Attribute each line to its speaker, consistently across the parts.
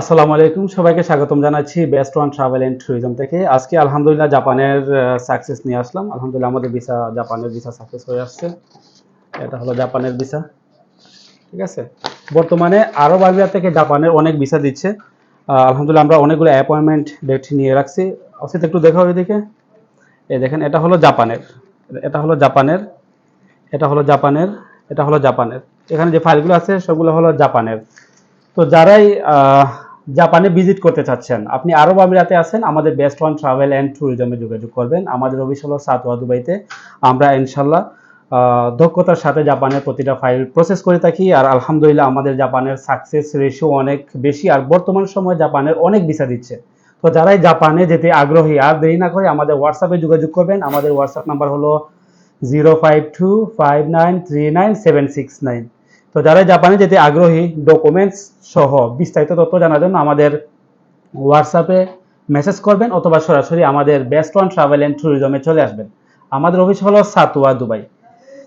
Speaker 1: আসসালামু আলাইকুম। সবাইকে স্বাগতম জানাচ্ছি best one travel and tourism থেকে। আজকে আলহামদুলিল্লাহ জাপানের সাকসেস নিয়ে আসলাম। আলহামদুলিল্লাহ আমাদের ভিসা জাপানের ভিসা সাকসেস হয়ে আসছে। এটা হলো জাপানের ভিসা ঠিক আছে? বর্তমানে আরব আমিরাত থেকে জাপানের অনেক ভিসা দিচ্ছে। আলহামদুলিল্লাহ আমরা অনেকগুলো অ্যাপয়েন্টমেন্ট ডেট নিয়ে রাখছি। অসিত, একটু দেখাও এদিকে। এই দেখেন, এটা হলো জাপানের। এটা হলো জাপানের। এটা হলো জাপানের। এটা হলো জাপানের। এখানে যে ফাইলগুলো আছে, সবগুলো হলো জাপানের। তো যারাই জাপানে ভিজিট করতে চাচ্ছেন। আপনি আরব আমিরাতে আছেন, আমাদের বেস্ট ওয়ান ট্রাভেল অ্যান্ড ট্যুরিজমে যোগাযোগ করবেন। আমাদের অফিস হলো সাতোয়া দুবাইতে। আমরা ইনশাল্লাহ দক্ষতার সাথে জাপানের প্রতিটা ফাইল প্রসেস করে থাকি। আর আলহামদুলিল্লাহ, আমাদের জাপানের সাকসেস রেশিও অনেক বেশি। আর বর্তমান সময়ে জাপানের অনেক ভিসা দিচ্ছে। তো যারাই জাপানে যেতে আগ্রহী, আর দেরি না করে আমাদের হোয়াটসঅ্যাপে যোগাযোগ করবেন। আমাদের হোয়াটসঅ্যাপ নাম্বার হলো zero five two five nine three nine seven six nine তো যারা জাপানে যেতে আগ্রহী ডকুমেন্টস সহ বিস্তারিত তথ্য জানার জন্য আমাদের হোয়াটসঅ্যাপে মেসেজ করবেন অথবা সরাসরি আমাদের বেস্ট ওয়ান ট্রাভেল অ্যান্ড ট্যুরিজমে চলে আসবেন। আমাদের অফিস হলো সাতুয়া, দুবাই।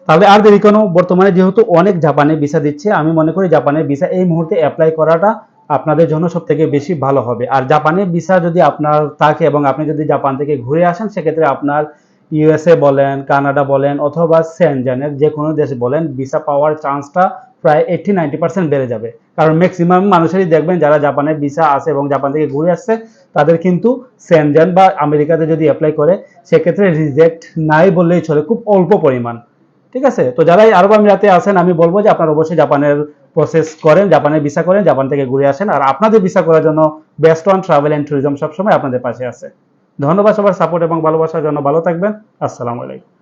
Speaker 1: তাহলে আর দেরি কেন? বর্তমানে যেহেতু অনেক জাপানে ভিসা দিচ্ছে, আমি মনে করি জাপানের ভিসা এই মুহূর্তে অ্যাপ্লাই করাটা আপনাদের জন্য সব থেকে বেশি ভালো হবে। আর জাপানের ভিসা যদি আপনার থাকে এবং আপনি যদি জাপান থেকে ঘুরে আসেন, সেক্ষেত্রে আপনার ইউএসএ বলেন, কানাডা বলেন, অথবা সেনজেনের যে কোনো দেশ বলেন ভিসা পাওয়ার চান্সটা প্রায় এইটটি নাইনটি পার্সেন্ট বেড়ে যাবে। কারণ ম্যাক্সিমাম মানুষেরই দেখবেন যারা জাপানে ভিসা আছে এবং জাপান থেকে ঘুরে আসছে, তাদের কিন্তু সেনজেন বা আমেরিকাতে যদি অ্যাপ্লাই করে, সেক্ষেত্রে রিজেক্ট নাই বললেই চলে খুব অল্প পরিমাণ। ঠিক আছে? তো যারাই আরব আমিরাতে আছেন, আমি বলব যে আপনারা অবশ্যই জাপানের প্রসেস করেন, জাপানের ভিসা করেন, জাপান থেকে ঘুরে আসেন। আর আপনাদের ভিসা করার জন্য best one travel and tourism সবসময় আপনাদের পাশে আছে। ধন্যবাদ সবার সাপোর্ট এবং ভালোবাসার জন্য ভালো থাকবেন। আসসালামু আলাইকুম।